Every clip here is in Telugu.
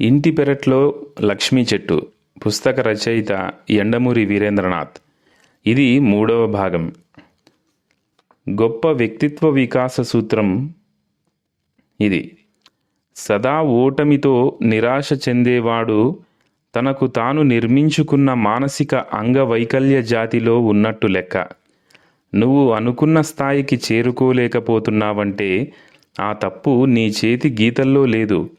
ఇంటి పెరట్లో లక్ష్మీ చెట్టు పుస్తక రచయిత ఎండమూరి వీరేంద్రనాథ్. ఇది మూడవ భాగం. గొప్ప వ్యక్తిత్వ వికాస సూత్రం ఇది. సదా ఓటమితో నిరాశ చెందేవాడు తనకు తాను నిర్మించుకున్న మానసిక అంగవైకల్య జాతిలో ఉన్నట్టు లెక్క. నువ్వు అనుకున్న స్థాయికి చేరుకోలేకపోతున్నావంటే ఆ తప్పు నీ చేతి గీతల్లో లేదు.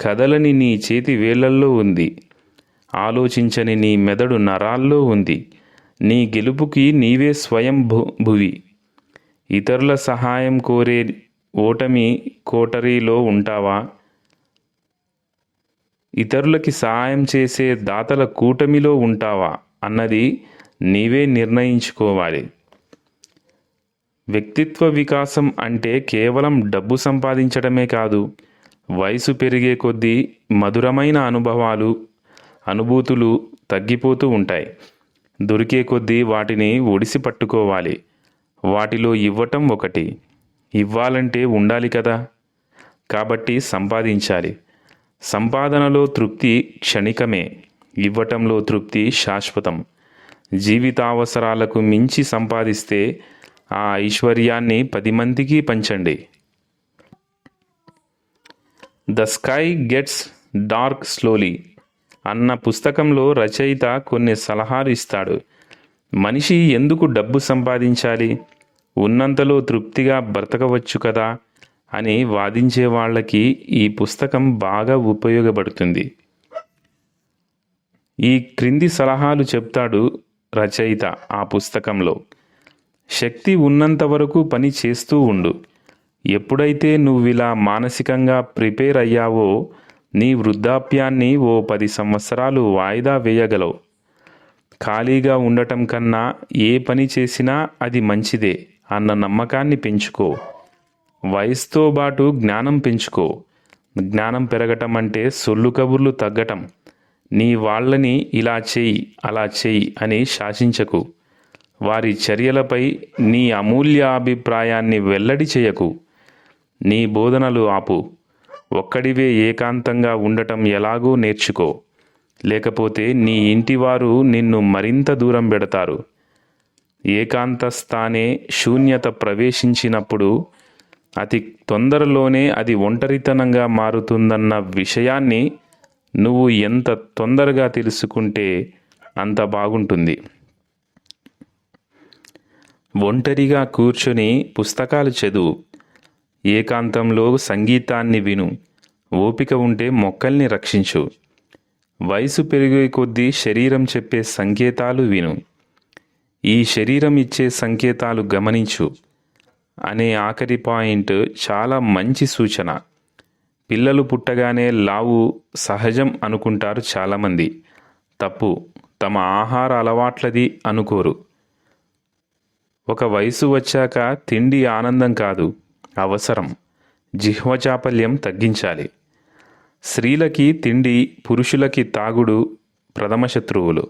కదలని నీ చేతి వేళ్ళల్లో ఉంది. ఆలోచించని నీ మెదడు నరాల్లో ఉంది. నీ గెలుపుకి నీవే స్వయం భు భువి. ఇతరుల సహాయం కోరే ఓటమి కోటరీలో ఉంటావా? ఇతరులకి సహాయం చేసే దాతల కూటమిలో ఉంటావా? అన్నది నీవే నిర్ణయించుకోవాలి. వ్యక్తిత్వ వికాసం అంటే కేవలం డబ్బు సంపాదించడమే కాదు వయసు పెరిగే కొద్దీ మధురమైన అనుభవాలు అనుభూతులు తగ్గిపోతూ ఉంటాయి. దొరికే కొద్దీ వాటిని ఒడిసి పట్టుకోవాలి. వాటిలో ఇవ్వటం ఒకటి. ఇవ్వాలంటే ఉండాలి కదా. కాబట్టి సంపాదించాలి. సంపాదనలో తృప్తి క్షణికమే. ఇవ్వటంలో తృప్తి శాశ్వతం. జీవితావసరాలకు మించి సంపాదిస్తే ఆ ఐశ్వర్యాన్ని పది మందికి పంచండి. The sky gets dark slowly అన్న పుస్తకంలో రచయిత కొన్ని సలహాలు ఇస్తాడు. మనిషి ఎందుకు డబ్బు సంపాదించాలి? ఉన్నంతలో తృప్తిగా బ్రతకవచ్చు కదా? అని వాదించే వాళ్ళకి ఈ పుస్తకం బాగా ఉపయోగపడుతుంది. ఈ క్రింది సలహాలు చెప్తాడు రచయిత ఆ పుస్తకంలో. శక్తి ఉన్నంత వరకు పని చేస్తూ ఉండు. ఎప్పుడైతే నువ్విలా మానసికంగా ప్రిపేర్ అయ్యావో నీ వృద్ధాప్యాన్ని ఓ పది సంవత్సరాలు వాయిదా వేయగలవు. ఖాళీగా ఉండటం కన్నా ఏ పని చేసినా అది మంచిదే అన్న నమ్మకాన్ని పెంచుకో. వయసుతో పాటు జ్ఞానం పెంచుకో. జ్ఞానం పెరగటం అంటే సొల్లు కబుర్లు తగ్గటం. నీ వాళ్ళని ఇలా చేయి అలా చేయి అని శాసించకు. వారి చర్యలపై నీ అమూల్య అభిప్రాయాన్ని వెల్లడి చేయకు. నీ బోధనలు ఆపు. ఒక్కడివే ఏకాంతంగా ఉండటం ఎలాగో నేర్చుకో. లేకపోతే నీ ఇంటివారు నిన్ను మరింత దూరం పెడతారు. ఏకాంత స్థానే శూన్యత ప్రవేశించినప్పుడు అతి తొందరలోనే అది ఒంటరితనంగా మారుతుందన్న విషయాన్ని నువ్వు ఎంత తొందరగా తెలుసుకుంటే అంత బాగుంటుంది. ఒంటరిగా కూర్చొని పుస్తకాలు చదువు. ఏకాంతంలో సంగీతాన్ని విను. ఓపిక ఉంటే మొక్కల్ని రక్షించు. వయసు పెరిగే కొద్దీ శరీరం చెప్పే సంకేతాలు విను. ఈ శరీరం ఇచ్చే సంకేతాలు గమనించు. అనే ఆఖరి పాయింట్ చాలా మంచి సూచన. పిల్లలు పుట్టగానే లావు సహజం అనుకుంటారు చాలామంది. తప్పు. తమ ఆహార అలవాట్లది అనుకోరు. ఒక వయసు వచ్చాక తిండి ఆనందం కాదు. అవసరం. జిహ్వచాపల్యం తగ్గించాలి. స్త్రీలకి తిండి పురుషులకి తాగుడు ప్రథమ శత్రువులు.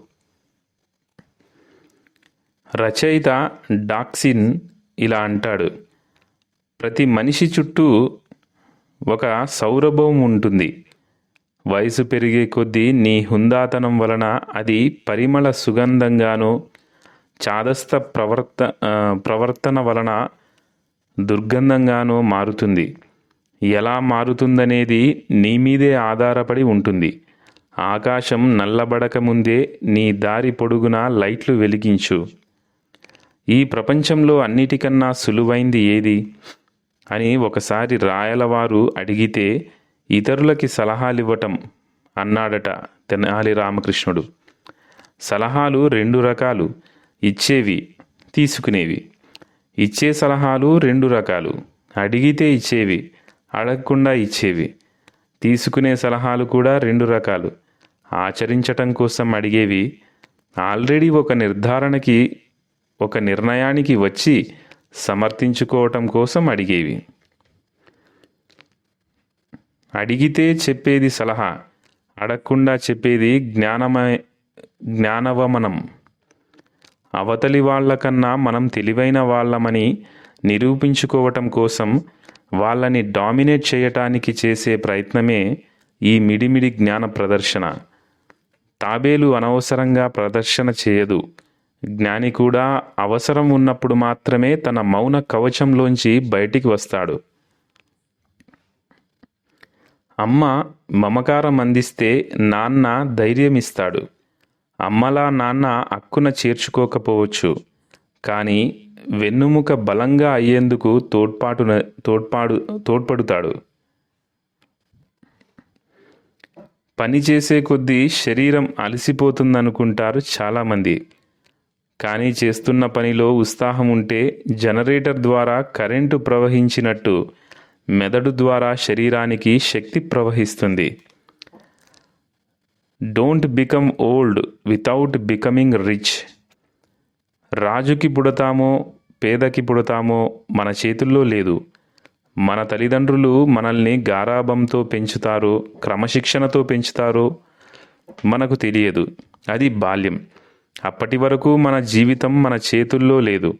రచయిత డాక్సిన్ ఇలా అంటాడు ప్రతి మనిషి చుట్టూ ఒక సౌరభం ఉంటుంది. వయసు పెరిగే కొద్దీ నీ హుందాతనం వలన అది పరిమళ సుగంధంగాను చాదస్త ప్రవర్త ప్రవర్తన వలన దుర్గంధంగానో మారుతుంది. ఎలా మారుతుందనేది నీ మీదే ఆధారపడి ఉంటుంది. ఆకాశం నల్లబడక ముందే నీ దారి పొడుగున లైట్లు వెలిగించు. ఈ ప్రపంచంలో అన్నిటికన్నా సులువైంది ఏది? అని ఒకసారి రాయలవారు అడిగితే ఇతరులకి సలహాలివ్వటం అన్నాడట తెనాలి రామకృష్ణుడు. సలహాలు రెండు రకాలు. ఇచ్చేవి తీసుకునేవి. ఇచ్చే సలహాలు రెండు రకాలు. అడిగితే ఇచ్చేవి అడగకుండా ఇచ్చేవి. తీసుకునే సలహాలు కూడా రెండు రకాలు. ఆచరించటం కోసం అడిగేవి ఆల్రెడీ ఒక నిర్ధారణకి ఒక నిర్ణయానికి వచ్చి సమర్థించుకోవటం కోసం అడిగేవి. అడిగితే చెప్పేది సలహా అడగకుండా చెప్పేది జ్ఞానమ జ్ఞానవమనం. అవతలి వాళ్ళకన్నా మనం తెలివైన వాళ్ళమని నిరూపించుకోవటం కోసం వాళ్ళని డామినేట్ చేయటానికి చేసే ప్రయత్నమే ఈ మిడిమిడి జ్ఞాన ప్రదర్శన. తాబేలు అనవసరంగా ప్రదర్శన చేయదు. జ్ఞాని కూడా అవసరం ఉన్నప్పుడు మాత్రమే తన మౌన కవచంలోంచి బయటికి వస్తాడు. అమ్మ మమకారం అందిస్తే నాన్న ధైర్యం ఇస్తాడు అమ్మలా నాన్న అక్కున చేర్చుకోకపోవచ్చు. కానీ వెన్నుముక బలంగా అయ్యేందుకు తోడ్పాటు తోడ్పాడు తోడ్పడుతాడు. పని చేసే కొద్దీ శరీరం అలసిపోతుందనుకుంటారు చాలామంది. కానీ చేస్తున్న పనిలో ఉత్సాహం ఉంటే జనరేటర్ ద్వారా కరెంటు ప్రవహించినట్టు మెదడు ద్వారా శరీరానికి శక్తి ప్రవహిస్తుంది. Don't become old without becoming rich రాజుకి పుడతామో పేదకి పుడతామో మన చేతుల్లో లేదు. మన తల్లిదండ్రులు మనల్ని గారాభంతో పెంచుతారు క్రమశిక్షణతో పెంచుతారో మనకు తెలియదు. అది బాల్యం. అప్పటి వరకు మన జీవితం మన చేతుల్లో లేదు.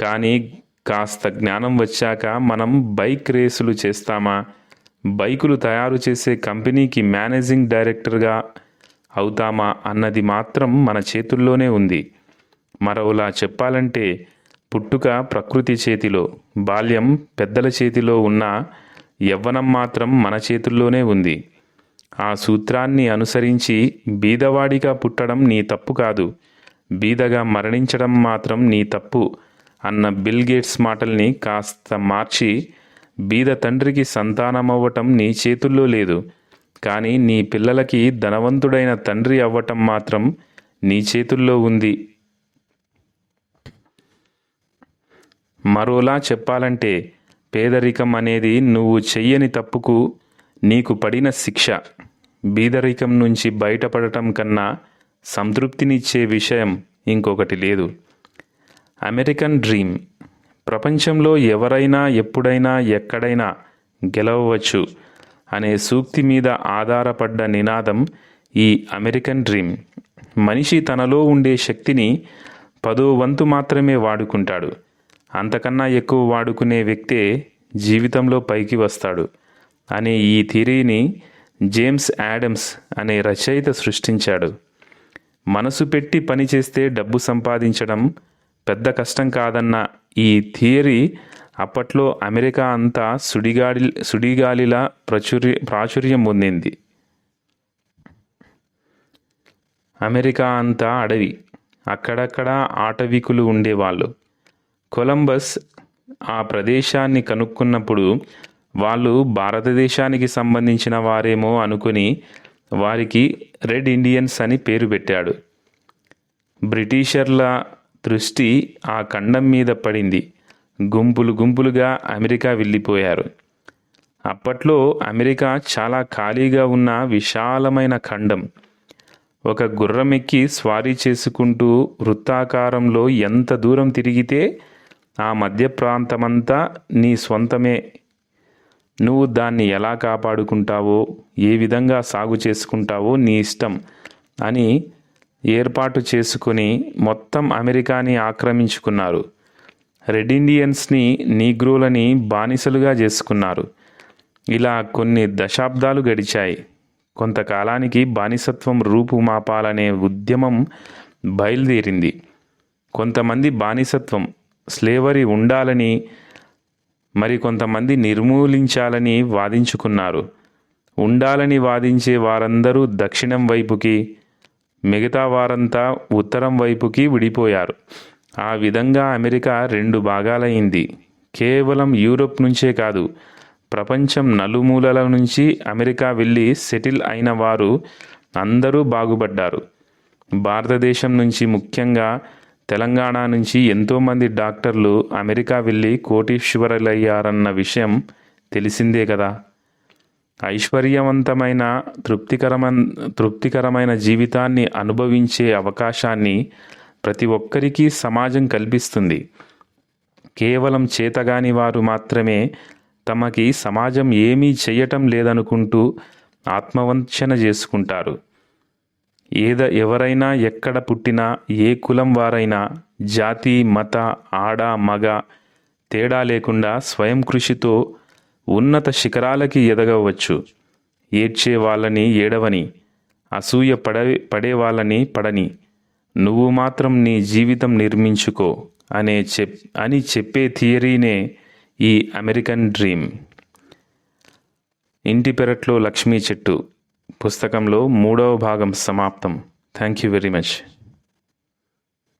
కానీ కాస్త జ్ఞానం వచ్చాక మనం బైక్ రేసులు చేస్తామా? బైకులు తయారు చేసే కంపెనీకి మేనేజింగ్ డైరెక్టర్గా అవుతామా అన్నది మాత్రం మన చేతుల్లోనే ఉంది. మరోలా చెప్పాలంటే పుట్టుక ప్రకృతి చేతిలో బాల్యం పెద్దల చేతిలో ఉన్న యవ్వనం మాత్రం మన చేతుల్లోనే ఉంది. ఆ సూత్రాన్ని అనుసరించి బీదవాడిగా పుట్టడం నీ తప్పు కాదు. బీదగా మరణించడం మాత్రం నీ తప్పు అన్న బిల్ గేట్స్ మాటల్ని కాస్త మార్చి బీద తండ్రికి సంతానమవ్వటం నీ చేతుల్లో లేదు. కానీ నీ పిల్లలకి ధనవంతుడైన తండ్రి అవ్వటం మాత్రం నీ చేతుల్లో ఉంది. మరోలా చెప్పాలంటే పేదరికం అనేది నువ్వు చెయ్యని తప్పుకు నీకు పడిన శిక్ష. బీదరికం నుంచి బయటపడటం కన్నా సంతృప్తినిచ్చే విషయం ఇంకొకటి లేదు. American dream. ప్రపంచంలో ఎవరైనా ఎప్పుడైనా ఎక్కడైనా గెలవవచ్చు. అనే సూక్తి మీద ఆధారపడ్డ నినాదం ఈ అమెరికన్ డ్రీమ్. మనిషి తనలో ఉండే శక్తిని పదో వంతు మాత్రమే వాడుకుంటాడు. అంతకన్నా ఎక్కువ వాడుకునే వ్యక్తే జీవితంలో పైకి వస్తాడు అనే ఈ థిరీని జేమ్స్ యాడమ్స్ అనే రచయిత సృష్టించాడు. మనసు పెట్టి పని చేస్తే డబ్బు సంపాదించడం పెద్ద కష్టం కాదన్న ఈ థియరీ అప్పట్లో అమెరికా అంతా సుడిగాలి సుడిగాలిలా ప్రచుర్య ప్రాచుర్యం పొందింది. అమెరికా అంతా అడవి. అక్కడక్కడ ఆటవికులు ఉండేవాళ్ళు. కొలంబస్ ఆ ప్రదేశాన్ని కనుక్కున్నప్పుడు వాళ్ళు భారతదేశానికి సంబంధించిన వారేమో అనుకుని వారికి రెడ్ ఇండియన్స్ అని పేరు పెట్టాడు. బ్రిటిషర్ల దృష్టి ఆ ఖండం మీద పడింది. గుంపులు గుంపులుగా అమెరికా వెళ్ళిపోయారు. అప్పట్లో అమెరికా చాలా ఖాళీగా ఉన్న విశాలమైన ఖండం. ఒక గుర్రం ఎక్కి స్వారీ చేసుకుంటూ వృత్తాకారంలో ఎంత దూరం తిరిగితే ఆ మధ్య ప్రాంతమంతా నీ స్వంతమే. నువ్వు దాన్ని ఎలా కాపాడుకుంటావో ఏ విధంగా సాగు చేసుకుంటావో నీ ఇష్టం అని ఏర్పాటు చేసుకుని మొత్తం అమెరికాని ఆక్రమించుకున్నారు. రెడ్ ఇండియన్స్ని నీగ్రోలని బానిసలుగా చేసుకున్నారు. ఇలా కొన్ని దశాబ్దాలు గడిచాయి. కొంతకాలానికి బానిసత్వం రూపుమాపాలనే ఉద్యమం బయలుదేరింది. కొంతమంది బానిసత్వం స్లేవరీ ఉండాలని మరి కొంతమంది నిర్మూలించాలని వాదించుకున్నారు. ఉండాలని వాదించే వారందరూ దక్షిణం వైపుకి మిగతా వారంతా ఉత్తరం వైపుకి విడిపోయారు. ఆ విధంగా అమెరికా రెండు భాగాలైంది. కేవలం యూరోప్ నుంచే కాదు ప్రపంచం నలుమూలల నుంచి అమెరికా వెళ్ళి సెటిల్ అయిన వారు అందరూ బాగుపడ్డారు. భారతదేశం నుంచి ముఖ్యంగా తెలంగాణ నుంచి ఎంతోమంది డాక్టర్లు అమెరికా వెళ్ళి కోటీశ్వరులయ్యారన్న విషయం తెలిసిందే కదా. ఐశ్వర్యవంతమైన తృప్తికరమ తృప్తికరమైన జీవితాన్ని అనుభవించే అవకాశాన్ని ప్రతి ఒక్కరికి సమాజం కల్పిస్తుంది. కేవలం చేతగాని వారు మాత్రమే తమకి సమాజం ఏమీ చెయ్యటం లేదనుకుంటూ ఆత్మవంచన చేసుకుంటారు. ఏద ఎవరైనా ఎక్కడ పుట్టినా ఏ కులం వారైనా జాతి మత ఆడ మగ తేడా లేకుండా స్వయం కృషితో ఉన్నత శిఖరాలకి ఎదగవచ్చు. ఏడ్చే వాళ్ళని ఏడవని అసూయ పడ పడే వాళ్ళని పడని నువ్వు మాత్రం నీ జీవితం నిర్మించుకో అనే చెప్ అని చెప్పే థియరీనే ఈ అమెరికన్ డ్రీమ్. ఇంటి పెరట్లో లక్ష్మీ చెట్టు. పుస్తకంలో మూడవ భాగం సమాప్తం. Thank you very much.